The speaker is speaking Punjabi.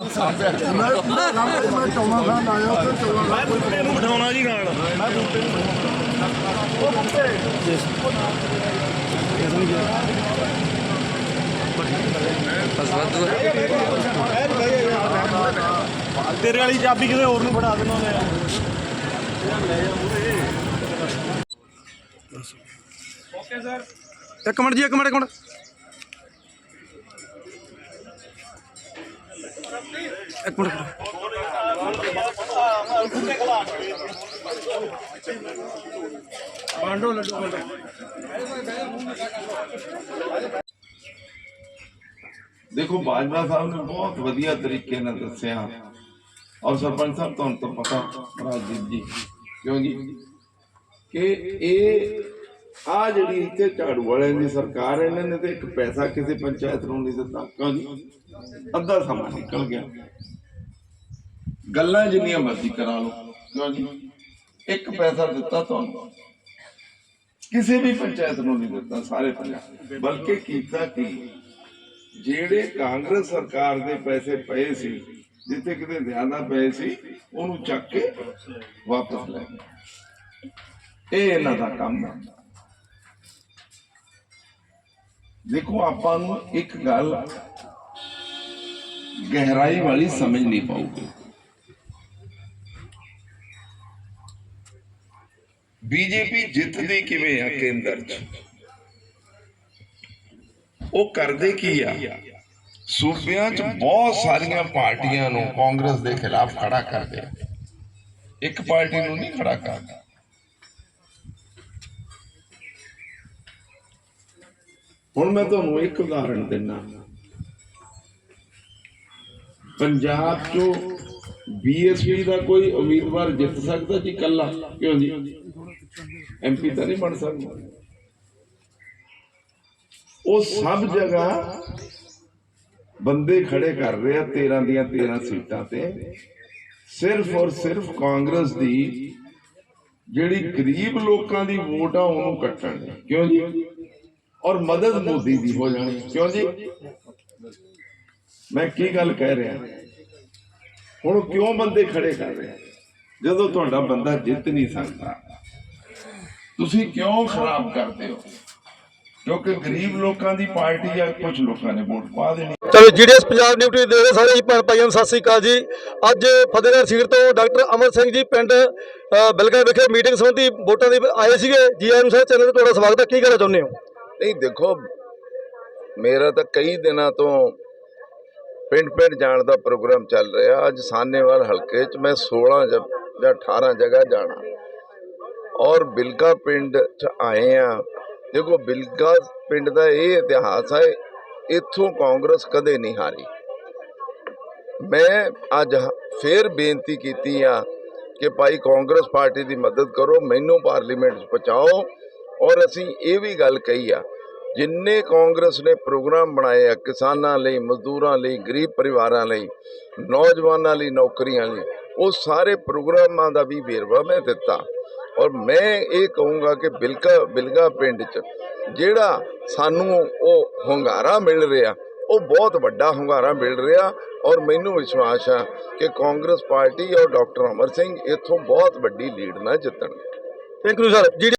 ਮੈਂ ਚੌਣਾ ਖਾਨ ਆਇਆ ਤੇ ਚੌਣਾ ਖਾਨ ਬਿਠਾਉਣਾ ਜੀ ਨਾਲ ਤੇਰੇ ਵਾਲੀ ਚਾਬੀ ਕਿਤੇ ਹੋਰ ਨੂੰ ਫੜਾ ਦੇਣਾ ਉਹਨੇ ਇੱਕ ਮਿੰਟ ਜੀ, ਇੱਕ ਮਿੰਟ ਇੱਕ ਮਿੰਟ। ਇੱਕ ਮਿੰਟ ਬਾਂਡੋ ਲੱਡੂ ਦੇਖੋ ਬਾਜਵਾ ਸਾਹਿਬ ਨੇ ਬਹੁਤ ਵਧੀਆ ਤਰੀਕੇ ਨਾਲ ਦੱਸਿਆ ਔਰ ਸਰਪੰਚ ਸਾਹਿਬ ਤੁਹਾਨੂੰ ਤਾਂ ਪਤਾ ਰਾਜੀਵ ਜੀ ਕਿਉਂ ਜੀ ਕਿ ਇਹ ਆ ਜਿਹੜੀ ਇੱਥੇ ਝਾੜੂ ਵਾਲਿਆਂ ਦੀ ਸਰਕਾਰ ਇਹਨਾਂ ਨੇ ਤੇ ਇੱਕ ਪੈਸਾ ਕਿਸੇ ਪੰਚਾਇਤ ਨੂੰ ਨਹੀਂ ਦਿੱਤਾ, ਕਿਉਂ ਜੀ? ਅੱਧਾ ਸਮਾਂ ਨਿਕਲ ਗਿਆ। ਗੱਲਾਂ ਜਿੰਨੀਆਂ ਮਰਜ਼ੀ ਕਰਾ ਲਓ, ਕਿਉਂ ਜੀ? ਇੱਕ ਪੈਸਾ ਦਿੱਤਾ ਤੁਹਾਨੂੰ। ਕਿਸੇ ਵੀ ਪੰਚਾਇਤ ਨੂੰ ਨਹੀਂ ਦਿੱਤਾ, ਸਾਰੇ ਪੰਜਾਬ ਬਲਕਿ ਕੀਤਾ ਕਿ? ਜਿਹੜੇ ਕਾਂਗਰਸ ਸਰਕਾਰ ਦੇ ਪੈਸੇ ਪਏ ਸੀ, ਜਿੱਥੇ ਕਿਤੇ ਜ਼ਿਆਦਾ ਪਏ ਸੀ, ਉਹਨੂੰ ਚੱਕ ਕੇ ਵਾਪਸ ਲੈ ਗਏ। ਇਹ ਇਹਨਾਂ ਦਾ ਕੰਮ ਹੈ। ਦੇਖੋ, ਆਪਾਂ ਨੂੰ ਇੱਕ ਗੱਲ ਗਹਿਰਾਈ ਵਾਲੀ ਸਮਝ ਸਮਝਣੀ ਪਊਗੀ। ਬੀਜੇਪੀ ਜਿੱਤਦੀ ਕਿਵੇਂ ਆ ਕੇਂਦਰ 'ਚ? ਉਹ ਕਰਦੇ ਕੀ ਆ? ਸੂਬਿਆਂ 'ਚ ਬਹੁਤ ਸਾਰੀਆਂ ਪਾਰਟੀਆਂ ਨੂੰ ਕਾਂਗਰਸ ਦੇ ਖਿਲਾਫ ਖੜਾ ਕਰਦੇ ਇੱਕ ਪਾਰਟੀ ਨੂੰ ਨਹੀਂ ਖੜਾ ਕਰਦਾ। ਹੁਣ ਮੈਂ ਤੁਹਾਨੂੰ ਇੱਕ ਉਦਾਹਰਣ ਦਿੰਦਾ। ਪੰਜਾਬ 'ਚੋਂ ਬੀਐਸਪੀ ਦਾ ਕੋਈ ਉਮੀਦਵਾਰ ਜਿੱਤ ਸਕਦਾ ਜੀ ਕੱਲਾ ਕਿਉਂ ਜੀ? ਐਮਪੀ ਤਾਂ ਨਹੀਂ ਬਣ ਸਕਦਾ। ਉਹ ਸਭ ਜਗ੍ਹਾ ਬੰਦੇ ਖੜੇ ਕਰ ਰਹੇ ਆ 13 ਦੀਆਂ 13 ਸੀਟਾਂ ਤੇ। ਸਿਰਫ ਔਰ ਸਿਰਫ ਕਾਂਗਰਸ ਦੀ ਜਿਹੜੀ ਗਰੀਬ ਲੋਕਾਂ ਦੀ ਵੋਟ ਆ, ਉਹਨੂੰ ਕੱਟਣ। ਲਈ। ਕਿਉਂ ਜੀ? ਔਰ ਮਦਦ ਮੋਦੀ ਦੀ ਹੋ ਜਾਣੀ। ਕਿਉਂ ਜੀ? ਮੈਂ ਕੀ ਗੱਲ ਕਹਿ ਰਿਹਾ? ਹੁਣ ਕਿਉਂ ਬੰਦੇ ਖੜੇ ਕਰ ਰਹੇ? ਜਦੋਂ ਤੁਹਾਡਾ ਬੰਦਾ ਜਿੱਤ ਨਹੀਂ ਸਕਦਾ ਤੁਸੀਂ ਕਿਉਂ ਖਰਾਬ ਕਰਦੇ ਹੋ? ਕਿਉਂਕਿ ਗਰੀਬ ਲੋਕਾਂ ਦੀ ਪਾਰਟੀ ਆ ਕੁਝ ਲੋਕਾਂ ਨੇ ਵੋਟ ਪਾ ਦੇਣੀ। ਚਲੋ ਜੀਡੀਐਸ ਪੰਜਾਬ ਡਿਊਟੀ ਦੇ ਸਾਰੇ ਹੀ ਭੈਣ ਭਾਈਆਂ ਨੂੰ ਸਤਿ ਸ੍ਰੀ ਅਕਾਲ ਜੀ। ਅੱਜ ਫਤਿਹਗੜ੍ਹ ਸੀਟ ਤੋਂ ਡਾਕਟਰ ਅਮਰ ਸਿੰਘ ਜੀ ਪਿੰਡ ਬਿਲਗਾ ਵਿਖੇ ਮੀਟਿੰਗ ਸੰਬੰਧੀ ਵੋਟਾਂ ਦੀ ਆਏ ਸੀਗੇ। ਜੀ ਆਇਆਂ ਨੂੰ ਸਾਰੇ ਚੈਨਲ ਤੇ ਤੁਹਾਡਾ ਸਵਾਗਤ ਹੈ। ਕੀ ਕਹਿਣਾ ਚਾਹੁੰਦੇ ਹੋ? ਨਹੀਂ, ਦੇਖੋ, ਮੇਰਾ ਤਾਂ ਕਈ ਦਿਨਾਂ ਤੋਂ ਪਿੰਡ ਪਿੰਡ ਜਾਣ ਦਾ ਪ੍ਰੋਗਰਾਮ ਚੱਲ ਰਿਹਾ। ਅੱਜ ਸਾਨੇਵਾਲ ਹਲਕੇ 'ਚ ਮੈਂ 16 ਜ- ਜਾਂ 18 ਜਗ੍ਹਾ ਜਾਣਾ। ਔਰ ਬਿਲਕਾ ਪਿੰਡ 'ਚ ਆਏ ਆ। ਦੇਖੋ ਬਿਲਕਾ ਪਿੰਡ ਦਾ ਇਹ ਇਤਿਹਾਸ ਹੈ, ਇੱਥੋਂ ਕਾਂਗਰਸ ਕਦੇ ਨਹੀਂ ਹਾਰੀ। ਮੈਂ ਅੱਜ ਫੇਰ ਬੇਨਤੀ ਕੀਤੀ ਆ ਕਿ ਭਾਈ ਕਾਂਗਰਸ ਪਾਰਟੀ ਦੀ ਮਦਦ ਕਰੋ, ਮੈਨੂੰ ਪਾਰਲੀਮੈਂਟ 'ਚ ਪਹੁੰਚਾਓ। ਔਰ ਅਸੀਂ ਇਹ ਵੀ ਗੱਲ ਕਹੀ ਆ, ਜਿੰਨੇ ਕਾਂਗਰਸ ਨੇ ਪ੍ਰੋਗਰਾਮ ਬਣਾਏ ਆ ਕਿਸਾਨਾਂ ਲਈ, ਮਜ਼ਦੂਰਾਂ ਲਈ, ਗਰੀਬ ਪਰਿਵਾਰਾਂ ਲਈ, ਨੌਜਵਾਨਾਂ ਲਈ, ਨੌਕਰੀਆਂ ਲਈ, ਉਹ ਸਾਰੇ ਪ੍ਰੋਗਰਾਮਾਂ ਦਾ ਵੀ ਵੇਰਵਾ ਮੈਂ ਦਿੱਤਾ। ਔਰ ਮੈਂ ਇਹ ਕਹੂੰਗਾ ਕਿ ਬਿਲਕਾ, ਬਿਲਗਾ ਪਿੰਡ 'ਚ ਜਿਹੜਾ ਸਾਨੂੰ ਉਹ ਹੁੰਗਾਰਾ ਮਿਲ ਰਿਹਾ, ਉਹ ਬਹੁਤ ਵੱਡਾ ਹੁੰਗਾਰਾ ਮਿਲ ਰਿਹਾ। ਔਰ ਮੈਨੂੰ ਵਿਸ਼ਵਾਸ ਆ ਕਿ ਕਾਂਗਰਸ ਪਾਰਟੀ ਔਰ ਡਾਕਟਰ ਅਮਰ ਸਿੰਘ ਇੱਥੋਂ ਬਹੁਤ ਵੱਡੀ ਲੀਡ ਨਾਲ ਜਿੱਤਣਗੇ। ਥੈਂਕ ਯੂ ਸਰ ਜੀ